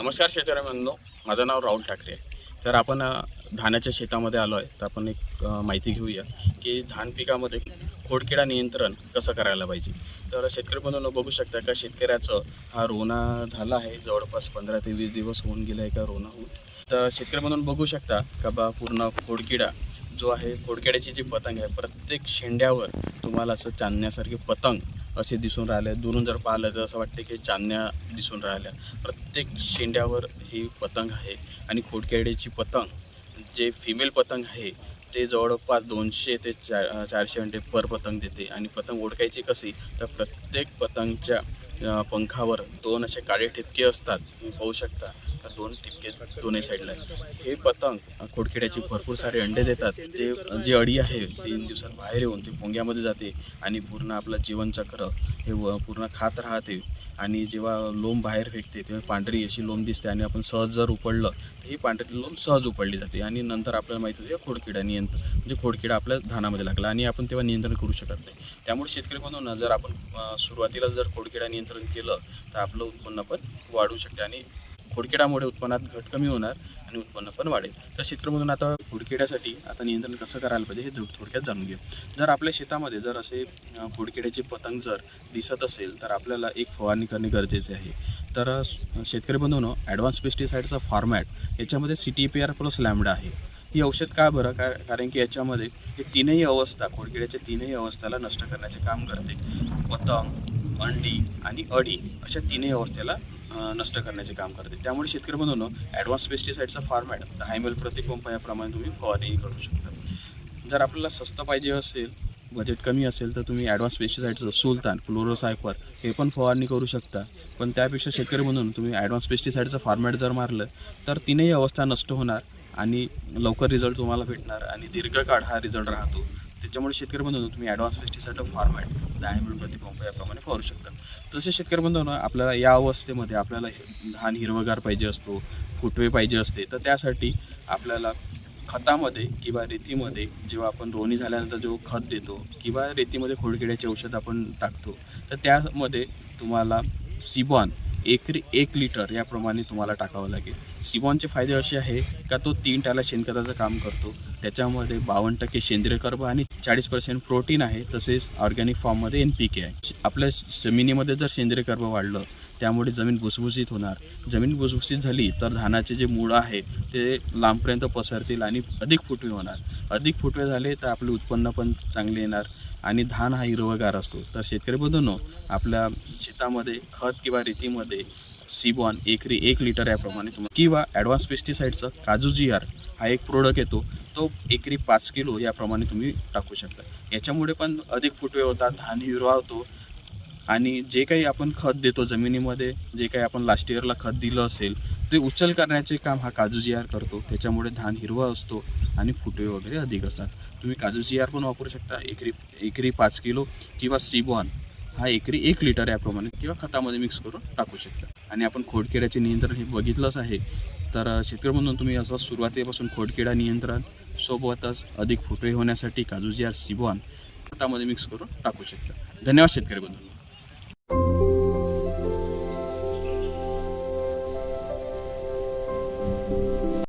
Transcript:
नमस्कार शेतकरी बंधू माझं नाव राहुल ठाकरे आहे. तर आपण धान्याच्या धानाच्या शेतामध्ये आलो आहे. तर आपण एक माहिती घेऊया की धान पिकामध्ये खोडकिडा नियंत्रण कसं करायला पाहिजे? तर शेतकरी बंधूंनो बघू शकता का शेतकऱ्याचं हा रोना झाला आहे. जवळपास पंधरा ते वीस दिवस होऊन गेला आहे का रोना होऊन. तर शेतकरी म्हणून बघू शकता का बा पूर्ण खोडकिडा जो आहे खोडकिड्याची जी पतंग आहे प्रत्येक शेंड्यावर तुम्हाला असं चांदण्यासारखे पतंग असे दिसून राहिले. दुरून जर पाहिलं तर असं वाटते की चांदण्या दिसून राहिल्या. प्रत्येक शेंड्यावर ही पतंग आहे आणि खोडकिड्याची पतंग जे फिमेल पतंग आहे ते जवळपास दोनशे ते चा चारशे अंडे पर पतंग देते. आणि पतंग ओळखायची कशी? तर प्रत्येक पतंगच्या पंखावर दोन असे काळे ठिपके असतात. तुम्ही पाहू शकता दोन टिपके दोन्ही साईडला? हे पतंग अ, खोडकिड्याची भरपूर सारे अंडे देतात. ते जे अडी आहे तीन दिवसात बाहेर येऊन ते पोंग्यामध्ये जाते आणि पूर्ण आपलं जीवनचक्र हे व पूर्ण खात राहते. आणि जेव्हा लोम बाहेर फेकते तेव्हा पांढरी अशी लोम दिसते आणि आपण सहज जर उपडलं तर ही पांढरी लोम सहज उपडली जाते. आणि नंतर आपल्याला माहिती होते खोडकिडा नियंत्रण म्हणजे खोडकिडा आपल्या धानामध्ये लागला आणि आपण तेव्हा नियंत्रण करू शकत नाही. त्यामुळे शेतकरी म्हणून जर आपण सुरुवातीला जर खोडकिडा नियंत्रण केलं तर आपलं उत्पन्न पण वाढू शकते आणि खोडकिडामुळे उत्पन्नात घट कमी होणार आणि उत्पन्न पण वाढेल. तर शेतकऱ्यांमधून आता खोडकिड्यासाठी आता नियंत्रण कसं करायला पाहिजे हे थो- थोडक्यात जाणून घेऊ. जर आपल्या शेतामध्ये जर असे खोडकिड्याचे पतंग जर दिसत असेल तर आपल्याला एक फवारणी करणे गरजेचे आहे. तर शेतकरी बंधूंनो ॲडव्हान्स पेस्टिसाईडचा फॉर्मॅट याच्यामध्ये C T P R plus lambda आहे. ही औषध का बरं? का कारण की याच्यामध्ये हे तीनही अवस्था खोडकिड्याच्या तीनही अवस्थेला नष्ट करण्याचे काम करते. पतंग अंडी आणि अडी अशा तीनही अवस्थेला नष्ट करण्याचे काम करते. त्यामुळे शेतकरी बनवणं ॲडव्हान्स पेस्टिसाईडचा फॉर्मॅट दहा एम एल प्रतिपंप याप्रमाणे तुम्ही फवारणी करू शकता. जर आपल्याला स्वस्त पाहिजे असेल बजेट कमी असेल तर तुम्ही ॲडव्हान्स पेस्टिसाईडचं सुलतान क्लोरोसायफर हे पण फवारणी करू शकता. पण त्यापेक्षा शेतकरी म्हणून तुम्ही ॲडव्हान्स पेस्टिसाईडचं फॉर्मॅट जर मारलं तर तीनही अवस्था नष्ट होणार आणि लवकर रिझल्ट तुम्हाला भेटणार आणि दीर्घकाळ हा रिझल्ट राहतो. त्याच्यामुळे शेतकरी बंधून तुम्ही ॲडव्हान्स पेस्टिसाईड फॉर्मॅट दहा एम एल प्रतिपंप याप्रमाणे फवारू शकता. तसे शेतकरी बंधूंनो आपल्याला या अवस्थेमध्ये आपल्याला हे- धान हिरवगार पाहिजे असतो फुटवे पाहिजे असते तर त्यासाठी आपल्याला खतामध्ये किंवा रेतीमध्ये जेव्हा आपण रोवणी झाल्यानंतर जो खत देतो किंवा रेतीमध्ये खोडकिड्याचे औषध आपण टाकतो तर त्यामध्ये तुम्हाला सिबॉन एकरी एक लिटर याप्रमाणे तुम्हाला टाकावं लागेल. सिबॉनचे फायदे असे आहे का तो तीन टाला शेणखताचं काम करतो. त्याच्यामध्ये बावन्न टक्के सेंद्रिय कर्ब आणि चाळीस पर्सेंट प्रोटीन आहे तसेच ऑर्गॅनिक फॉर्ममध्ये एन पी के आहे. आपल्या जमिनीमध्ये जर सेंद्रिय कर्ब वाढलं त्यामुळे जमीन भुसभुशीत होणार. जमीन भुसभुशीत झाली तर धानाचे जे मुळं आहे ते लांबपर्यंत पसरतील आणि अधिक फुटवे होणार. अधिक फुटवे झाले तर आपले उत्पन्न पण चांगले येणार आणि धान हा हिरवगार असतो. तर शेतकरी बंधूंनो आपल्या शेतामध्ये खत किंवा रेतीमध्ये सिबॉन एकरी एक लिटर याप्रमाणे तुम्हाला किंवा ॲडव्हान्स पेस्टिसाईडचं काजू जी आर हा एक प्रोडक्ट येतो. तो एकरी पाच किलो याप्रमाणे तुम्ही टाकू शकता. याच्यामुळे पण अधिक फुटवे होतात धान हिरवा होतो आणि जे काही आपण खत देतो जमिनीमध्ये जे काही आपण लास्ट इयरला खत दिलं असेल ते उचल करण्याचे काम हा काजू जी आर करतो. त्याच्यामुळे धान हिरवा असतो आणि फुटवे वगैरे अधिक असतात. तुम्ही काजू जी आर पण वापरू शकता. एकरी एकरी पाच किलो किंवा सिबॉन हा एकरी एक लिटर याप्रमाणे किंवा खतामध्ये मिक्स करून टाकू शकता. आणि आपण खोडकिड्याचे नियंत्रण हे बघितलंच आहे. तर शेतकरी म्हणून तुम्ही असं सुरुवातीपासून खोडकिडा नियंत्रण सोबतच अधिक फुटवे होण्यासाठी काजू जी आर सिबॉन खतामध्ये मिक्स करून टाकू शकता. धन्यवाद शेतकरी बंधू